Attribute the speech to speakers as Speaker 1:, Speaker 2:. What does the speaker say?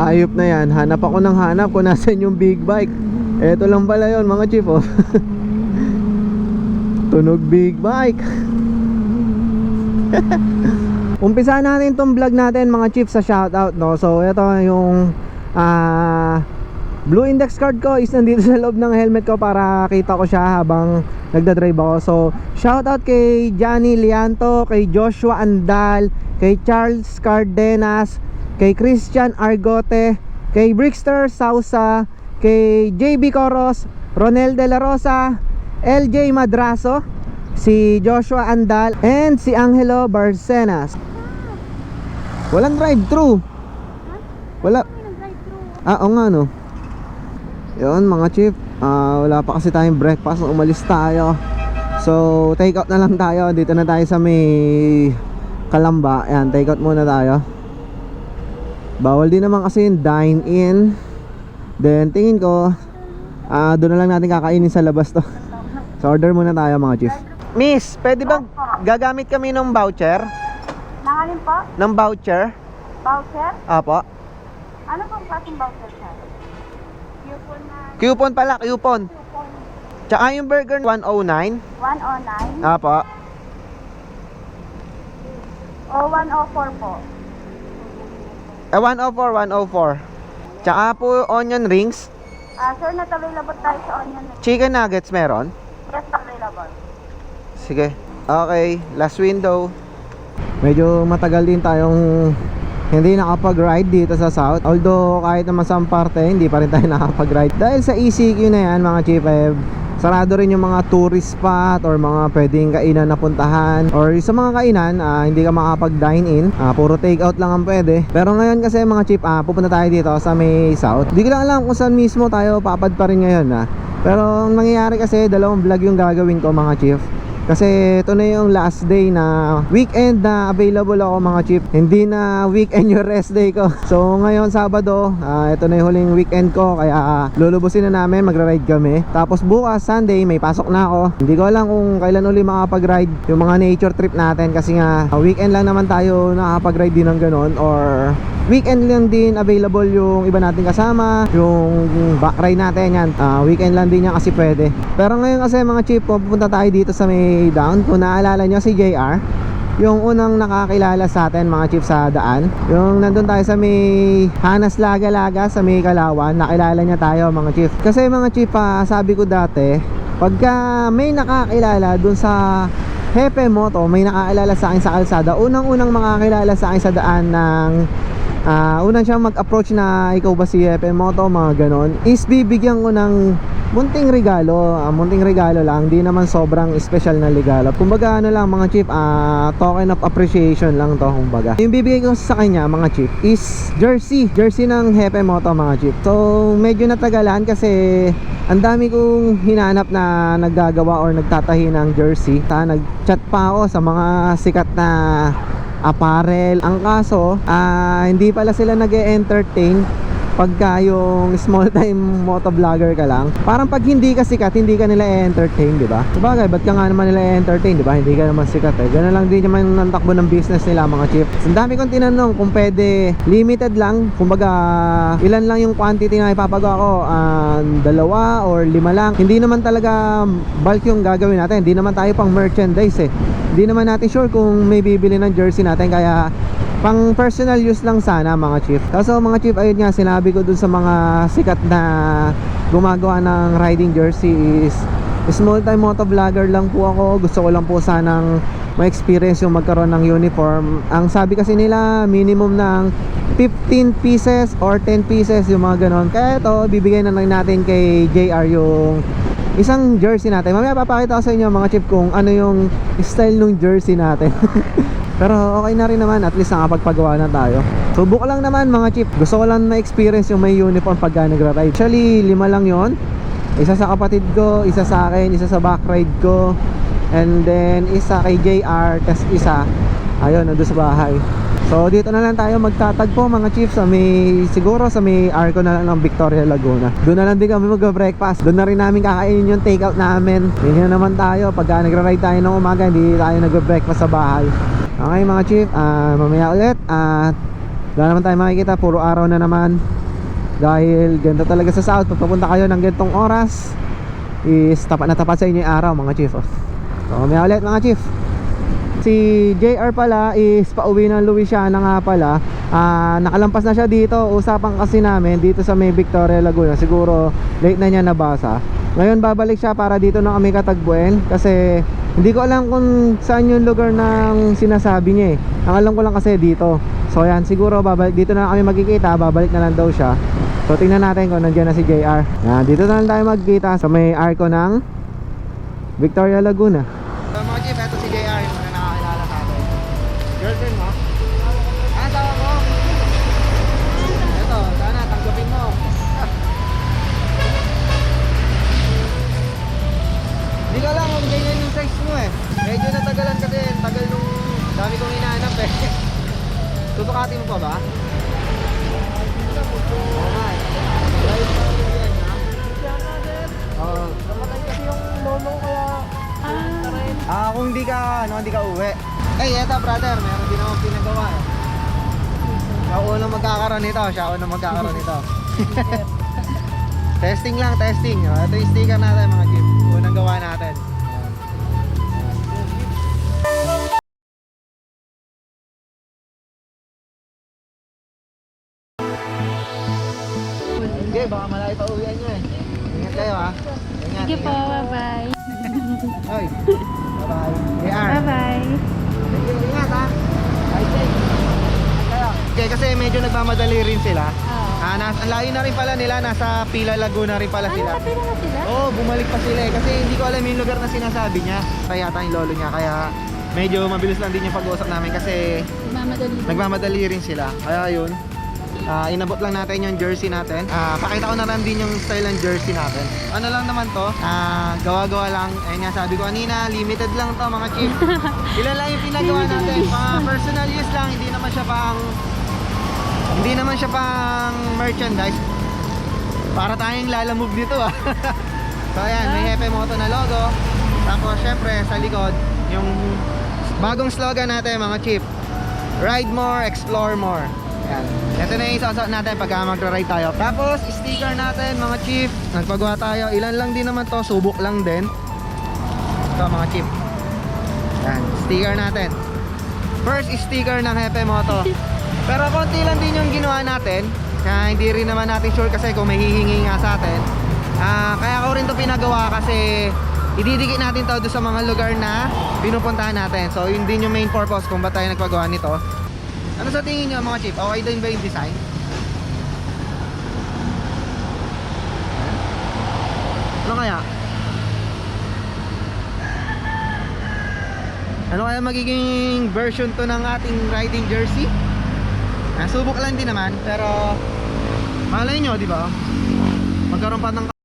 Speaker 1: Hayop na yan. Hanap ako ng hanap kung nasan yung big bike. Eto lang pala yon mga chief oh. Tunog big bike. Umpisa natin tong vlog natin mga chief sa shoutout no. So ito yung ah Blue index card ko is nandito sa loob ng helmet ko para kita ko siya habang nagdadrive ako. So, shout out kay Johnny Lianto, kay Joshua Andal, kay Charles Cardenas, kay Christian Argote, kay Brickster Sausa, kay JB Coros, Ronel De La Rosa, LJ Madraso, si Joshua Andal, and si Angelo Barcenas. Walang drive-thru. Wala. Ah, o nga no. Yun mga chief Ah, Wala pa kasi tayong breakfast umalis tayo So take out na lang tayo Dito na tayo sa may Kalamba Ayan take out muna tayo Bawal din naman kasi yung dine in Then tingin ko ah Doon na lang natin kakainin sa labas to So order muna tayo mga chief Miss, pwede bang gagamit kami ng voucher?
Speaker 2: Nangalin po?
Speaker 1: Ng voucher?
Speaker 2: Voucher?
Speaker 1: Apo
Speaker 2: Ano pong klaseng voucher, sir? Coupon na
Speaker 1: Coupon pala, coupon
Speaker 2: coupon
Speaker 1: Tsaka yung burger 109
Speaker 2: 109
Speaker 1: Apo
Speaker 2: o 104 po.
Speaker 1: Eh, 104, 104. Tsaka po onion rings.
Speaker 2: Ah, sir, not available tayo sa onion ring.
Speaker 1: Chicken nuggets meron.
Speaker 2: Yes, available.
Speaker 1: Sige. Okay, last window. Medyo matagal din tayong hindi nakapag-ride dito sa South. Although kahit naman sa parte, hindi pa rin tayo nakapag-ride. Dahil sa ECQ na yan mga chief, eh, sarado rin yung mga tourist spot or mga pwedeng kainan na puntahan. Or sa mga kainan, ah, hindi ka makapag-dine in. Ah, puro take out lang ang pwede. Pero ngayon kasi mga chief, ah, pupunta tayo dito sa may South. Hindi ko lang alam kung saan mismo tayo papad pa rin ngayon. Ah. Pero ang nangyayari kasi, dalawang vlog yung gagawin ko mga chief. Kasi ito na yung last day na weekend na available ako mga chief Hindi na weekend yung rest day ko. So ngayon Sabado, ah, ito na yung huling weekend ko. Kaya ah, lulubusin na namin, magra-ride kami. Tapos bukas Sunday, may pasok na ako. Hindi ko alam kung kailan uli makapag-ride Yung mga nature trip natin. Kasi nga ah, weekend lang naman tayo nakapag-ride din ng ganon Or weekend lang din available yung iba nating kasama Yung back ride natin yan. Ah, Weekend lang din yan kasi pwede. Pero ngayon kasi mga chief, pupunta tayo dito sa may down. Kung naalala nyo si JR yung unang nakakilala sa atin mga chief sa daan Yung nandun tayo sa may Hanas Laga Laga sa may Kalawan Nakilala niya tayo mga chief. Kasi mga chief ah, sabi ko dati Pagka may nakakilala dun sa Hepe Moto May nakakilala sa akin sa kalsada Unang-unang makakilala sa akin sa daan ng Ah, unang siya mag-approach na ikaw ba si Hepe Moto, mga ganon is bibigyan ko ng munting regalo, ah, munting regalo lang, di naman sobrang special na regalo. Kumbaga ano lang mga chief, ah, token of appreciation lang to kumbaga. Yung bibigay ko sa kanya mga chief is jersey, jersey ng Hepe Moto mga chief. So medyo natagalan kasi ang dami kong hinanap na naggagawa or nagtatahi ng jersey. Ta nag-chat pa ako sa mga sikat na apparel. Ang kaso, ah, hindi pala sila nag entertain pagka yung small time motovlogger ka lang parang pag hindi ka sikat hindi ka nila entertain di ba? Sabagay ba't ka nga naman nila entertain di ba? Hindi ka naman sikat eh. Ganun lang din naman ang takbo ng business nila mga chief. Ang dami kong tinanong kung pwede limited lang. Kumbaga ilan lang yung quantity na ipapagawa ko? Ah, dalawa or lima lang. Hindi naman talaga bulk yung gagawin natin. Hindi naman tayo pang merchandise eh. Hindi naman natin sure kung may bibili ng jersey natin. Kaya pang personal use lang sana mga chief. Kaso mga chief ayun nga sinabi ko dun sa mga sikat na gumagawa ng riding jersey is small time motovlogger lang po ako. Gusto ko lang po sanang ma-experience yung magkaroon ng uniform. Ang sabi kasi nila minimum ng 15 pieces or 10 pieces yung mga ganon. Kaya ito bibigyan na lang natin kay JR yung isang jersey natin. Mamaya papakita ko sa inyo mga chief kung ano yung style ng jersey natin Pero okay na rin naman, at least nakapagpagawa na tayo. Subok lang naman mga chip. Gusto ko lang na-experience yung may uniform pagka nagra-ride. Actually, lima lang yon Isa sa kapatid ko, isa sa akin, isa sa back ride ko. And then, isa kay JR, tas isa, ayun, nandun sa bahay. So, dito na lang tayo magtatagpo mga chief sa may, siguro sa may arco na lang ng Victoria Laguna. Doon na lang din kami mag-breakfast. Doon na rin namin kakainin yung takeout namin. Hindi na naman tayo, pagka nagra-ride tayo ng umaga, hindi tayo nag-breakfast sa bahay. Okay mga chief, ah, mamaya ulit at Wala naman tayo makikita, puro araw na naman. Dahil ganda talaga sa south. Pag papunta kayo ng gantong oras, is tapat na tapat sa inyo yung araw mga chief. oh. So, may ulit mga chief. Si JR pala is pauwi ng Louisiana nga pala. Ah, nakalampas na siya dito. Usapan kasi namin dito sa may Victoria Laguna. Siguro late na niya nabasa. Ngayon babalik siya para dito na kami katagbuin kasi hindi ko alam kung saan yung lugar ng sinasabi niya eh. Ang alam ko lang kasi dito. So yan, siguro babalik dito na kami magkikita, babalik na lang daw siya. So tingnan natin kung nandiyan na si JR. Yan, dito na lang tayo magkita sa may arko ng Victoria Laguna. So mga chief, eto si JR yung mga nakakilala natin. Girlfriend mo? Ah, asawa ko? Eto, sana tanggapin mo. Hindi ko alam kung ganyan yung size mo eh. Medyo natagalan kasi, tagal nung dami kong hinahanap eh. Tutukatin mo pa ba? Oo nga eh. Oo. Kasi yung lolo ko kaya Ah, kung hindi ka, ano, hindi ka uwi. Eh, eto brother, meron din akong pinagawa eh. Siya unang magkakaroon nito, siya unang magkakaroon nito. testing lang, testing. Oh, ito yung sticker natin mga jeep. Unang gawa natin. Sige, baka malayo pa uwian nyo eh. Ingat kayo ha. Ingat,
Speaker 3: Sige po, bye-bye.
Speaker 1: Oy. Bye-bye.
Speaker 3: Bye-bye.
Speaker 1: Thank you, ingat ha. Bye, okay, kasi medyo nagmamadali rin sila.
Speaker 3: Oo.
Speaker 1: Ah, nas, ang layo na rin pala nila, nasa Pila Laguna rin pala
Speaker 3: Ano,
Speaker 1: sila.
Speaker 3: kapit na sila?
Speaker 1: Oo, oh, bumalik pa sila eh. Kasi hindi ko alam yung lugar na sinasabi niya. Kaya yata yung lolo niya. Kaya medyo mabilis lang din yung pag-uusap namin kasi
Speaker 3: Mamadali.
Speaker 1: nagmamadali rin sila. Kaya yun, ah, inabot lang natin yung jersey natin. Ah, pakita ko na lang din yung style ng jersey natin. Ano lang naman to, ah, gawa-gawa lang. Ayun nga sabi ko kanina, limited lang to mga chief. Ilan lang yung pinagawa natin. Mga personal use lang, hindi naman siya pang hindi naman siya pang merchandise. Para tayong lalamove dito ah. so ayan, may Hepe Moto na logo. Tapos syempre sa likod, yung bagong slogan natin mga chief. Ride more, explore more. Yan. Ito na yung isasot natin pagka magra-ride tayo. Tapos sticker natin mga chief. Nagpagawa tayo. Ilan lang din naman to, subok lang din. Ito mga chief. Yan, sticker natin. First sticker ng Hepe Moto. Pero konti lang din yung ginawa natin. Na hindi rin naman natin sure kasi kung may hihingi nga sa atin. Ah, kaya ko rin to pinagawa kasi ididikit natin to sa mga lugar na pinupuntahan natin. So yun din yung main purpose kung ba't tayo nagpagawa nito. Ano sa tingin nyo mga chief? Okay din ba yung design? Ano kaya? Ano kaya magiging version to ng ating riding jersey? Ah, subok lang din naman, pero malay nyo, di ba? Magkaroon pa ng